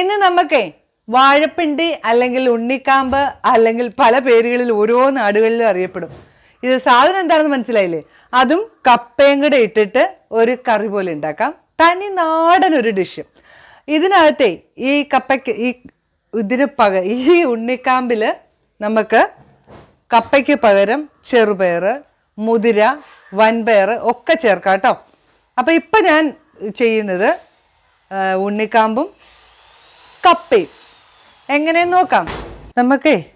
ഇന്ന് നമുക്ക് വാഴപ്പിണ്ടി അല്ലെങ്കിൽ ഉണ്ണിക്കാമ്പ് അല്ലെങ്കിൽ പല പേരുകളിൽ ഓരോ നാടുകളിലും അറിയപ്പെടും. ഇത് സാധനം എന്താണെന്ന് മനസ്സിലായില്ലേ? അതും കപ്പയും കൂടെ ഇട്ടിട്ട് ഒരു കറി പോലെ ഉണ്ടാക്കാം. തനി നാടൻ ഒരു ഡിഷ് ഇതിനകത്തെ ഈ കപ്പയ്ക്ക് ഈ ഇതിന് പക ഈ ഉണ്ണിക്കാമ്പിൽ നമുക്ക് കപ്പയ്ക്ക് പകരം ചെറുപയർ മുതിര വൻപയർ ഒക്കെ ചേർക്കാം കേട്ടോ. അപ്പോൾ ഇപ്പം ഞാൻ ചെയ്യുന്നത് ഉണ്ണിക്കാമ്പും കപ്പയും എങ്ങനെയെന്ന് നോക്കാം? നമുക്കേ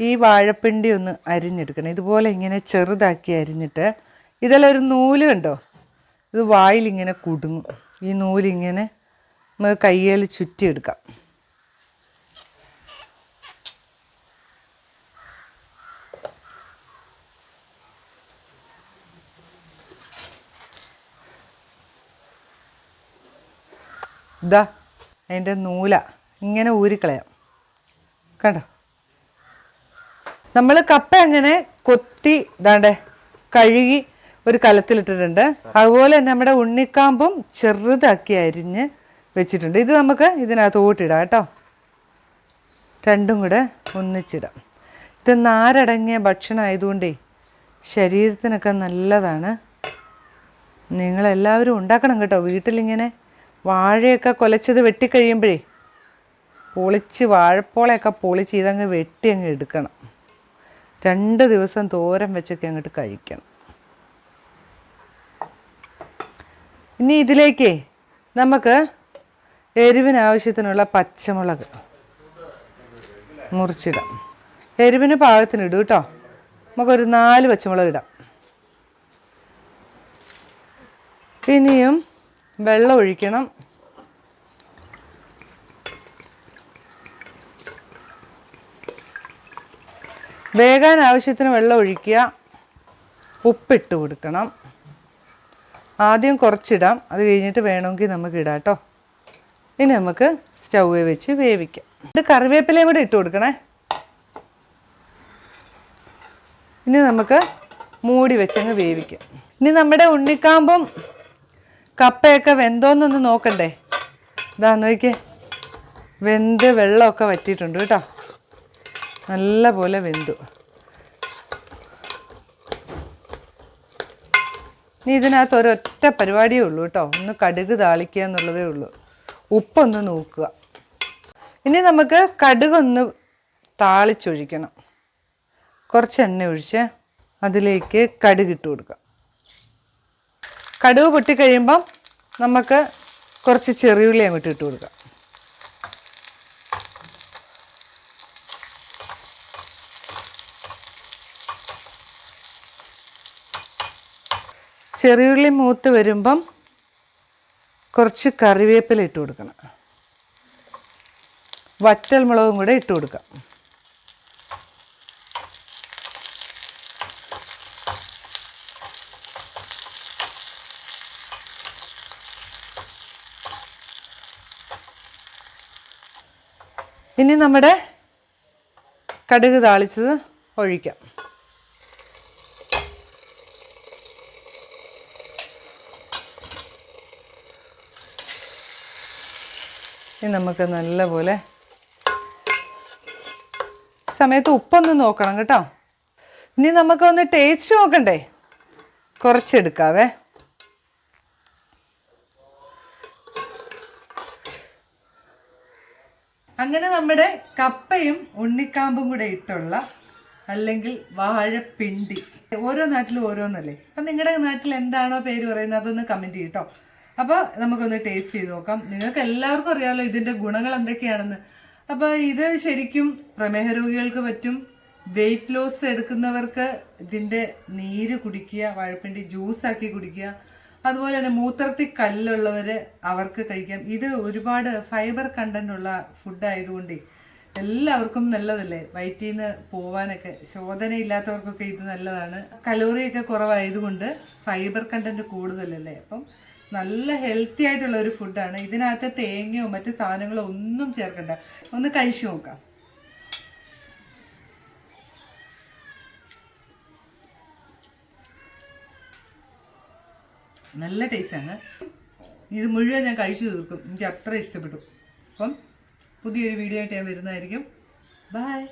ഈ വാഴപ്പിണ്ടി ഒന്ന് അരിഞ്ഞെടുക്കണം. ഇതുപോലെ ഇങ്ങനെ ചെറുതാക്കി അരിഞ്ഞിട്ട് ഇതിലൊരു നൂൽ കണ്ടോ? ഇത് വായിലിങ്ങനെ കുടുങ്ങും. ഈ നൂലിങ്ങനെ നമുക്ക് കയ്യിൽ ചുറ്റിയെടുക്കാം. ഇതാ അതിന്റെ നൂല. ഇങ്ങനെ ഊരിക്കളയാം കണ്ടോ? നമ്മൾ കപ്പ അങ്ങനെ കൊത്തി ഇതാണ്ടേ കഴുകി ഒരു കലത്തിലിട്ടിട്ടുണ്ട്. അതുപോലെ തന്നെ നമ്മുടെ ഉണ്ണിക്കാമ്പും ചെറുതാക്കി അരിഞ്ഞ് വെച്ചിട്ടുണ്ട്. ഇത് നമുക്ക് ഇതിനകത്ത് ഊട്ടിടാം കേട്ടോ. രണ്ടും കൂടെ ഒന്നിച്ചിടാം. ഇത് നാരടങ്ങിയ ഭക്ഷണം ആയതുകൊണ്ടേ ശരീരത്തിനൊക്കെ നല്ലതാണ്. നിങ്ങളെല്ലാവരും ഉണ്ടാക്കണം കേട്ടോ. വീട്ടിലിങ്ങനെ വാഴയൊക്കെ കൊലച്ചത് വെട്ടിക്കഴിയുമ്പോഴേ പൊളിച്ച് വാഴപ്പോളയൊക്കെ പൊളിച്ച് ഇതങ്ങ് വെട്ടി അങ്ങ് എടുക്കണം. രണ്ട് ദിവസം തോരൻ വെച്ചൊക്കെ അങ്ങോട്ട് കഴിക്കണം. ഇനി ഇതിലേക്ക് നമുക്ക് എരിവിന് ആവശ്യത്തിനുള്ള പച്ചമുളക് മുറിച്ചിടാം. എരിവിന് പാകത്തിന് ഇടും കേട്ടോ. നമുക്കൊരു നാല് പച്ചമുളക് ഇടാം. ഇനിയും വെള്ളം ഒഴിക്കണം. വേകാൻ ആവശ്യത്തിന് വെള്ളം ഒഴിക്കുക. ഉപ്പിട്ട് കൊടുക്കണം. ആദ്യം കുറച്ചിടാം. അത് കഴിഞ്ഞിട്ട് വേണമെങ്കിൽ നമുക്ക് ഇടാം കേട്ടോ ഇനി നമുക്ക് സ്റ്റൗവ് വെച്ച് വേവിക്കാം. ഇത് കറിവേപ്പിലയും കൂടെ ഇട്ട് കൊടുക്കണേ. ഇനി നമുക്ക് മൂടി വെച്ചങ്ങ് വേവിക്കാം. ഇനി നമ്മുടെ ഉണ്ണിക്കാമ്പും കപ്പയൊക്കെ വെന്തോന്നൊന്ന് നോക്കണ്ടേ? ഇതാ നോക്കിയേ. വെന്ത് വെള്ളമൊക്കെ വറ്റിയിട്ടുണ്ട് കേട്ടോ. നല്ല പോലെ വെന്തു. ഇനി ഇതിനകത്ത് ഒരൊറ്റ പരിപാടിയേ ഉള്ളൂ കേട്ടോ. ഒന്ന് കടുക് താളിക്കുക എന്നുള്ളതേ ഉള്ളൂ. ഉപ്പൊന്ന് നോക്കുക. ഇനി നമുക്ക് കടുകൊന്ന് താളിച്ചൊഴിക്കണം. കുറച്ച് എണ്ണ ഒഴിച്ച് അതിലേക്ക് കടുക് ഇട്ട് കൊടുക്കാം. കടുക് പൊട്ടിക്കഴിയുമ്പം നമുക്ക് കുറച്ച് ചെറിയുള്ളി അങ്ങോട്ട് ഇട്ട് കൊടുക്കാം. ചെറിയുള്ളി മൂത്ത് വരുമ്പം കുറച്ച് കറിവേപ്പില ഇട്ട് കൊടുക്കണം. വറ്റൽ മുളകും കൂടെ ഇട്ട് കൊടുക്കാം. ഇനി നമ്മുടെ കടുക് താളിച്ചത് ഒഴിക്കാം. ഇനി നമുക്ക് നല്ലപോലെ സമയത്ത് ഉപ്പൊന്ന് നോക്കണം കേട്ടോ. ഇനി നമുക്കൊന്ന് ടേസ്റ്റ് നോക്കണ്ടേ? കുറച്ചെടുക്കാവേ. അങ്ങനെ നമ്മുടെ കപ്പയും ഉണ്ണിക്കാമ്പും കൂടെ ഇട്ടുള്ള അല്ലെങ്കിൽ വാഴപ്പിണ്ടി. ഓരോ നാട്ടിലും ഓരോന്നല്ലേ? അപ്പം നിങ്ങളുടെ നാട്ടിൽ എന്താണോ പേര് പറയുന്നത്? അതൊന്ന് കമന്റ് ചെയ്യട്ടോ അപ്പോൾ നമുക്കൊന്ന് ടേസ്റ്റ് ചെയ്ത് നോക്കാം. നിങ്ങൾക്ക് എല്ലാവർക്കും അറിയാമല്ലോ ഇതിന്റെ ഗുണങ്ങൾ എന്തൊക്കെയാണെന്ന്. അപ്പോൾ ഇത് ശരിക്കും പ്രമേഹ രോഗികൾക്ക് പറ്റും. വെയിറ്റ് ലോസ് എടുക്കുന്നവർക്ക് ഇതിന്റെ നീര് കുടിക്കുക വാഴപ്പിണ്ടി ജ്യൂസാക്കി കുടിക്കുക. അതുപോലെ തന്നെ മൂത്രത്തിൽ കല്ലുള്ളവര് അവർക്ക് കഴിക്കാം. ഇത് ഒരുപാട് ഫൈബർ കണ്ടന്റ് ഉള്ള ഫുഡ് ആയതുകൊണ്ട് എല്ലാവർക്കും നല്ലതല്ലേ? വയറ്റിൽ നിന്ന് പോവാനൊക്കെ ശോധനയില്ലാത്തവർക്കൊക്കെ ഇത് നല്ലതാണ്. കലോറിയൊക്കെ കുറവായതുകൊണ്ട് ഫൈബർ കണ്ടന്റ് കൂടുതലല്ലേ? അപ്പം നല്ല ഹെൽത്തി ആയിട്ടുള്ള ഒരു ഫുഡാണ് ഇതിനകത്ത് തേങ്ങയോ മറ്റ് സാധനങ്ങളോ ഒന്നും ചേർക്കണ്ട. ഒന്ന് കഴിച്ചു നോക്കാം. നല്ല ടേസ്റ്റാണ് ഇത് മുഴുവൻ ഞാൻ കഴിച്ചു തീർക്കും. എനിക്ക് അത്ര ഇഷ്ടപ്പെട്ടു. അപ്പം പുതിയൊരു വീഡിയോ ആയിട്ട് ഞാൻ വരുന്നതായിരിക്കും. ബൈ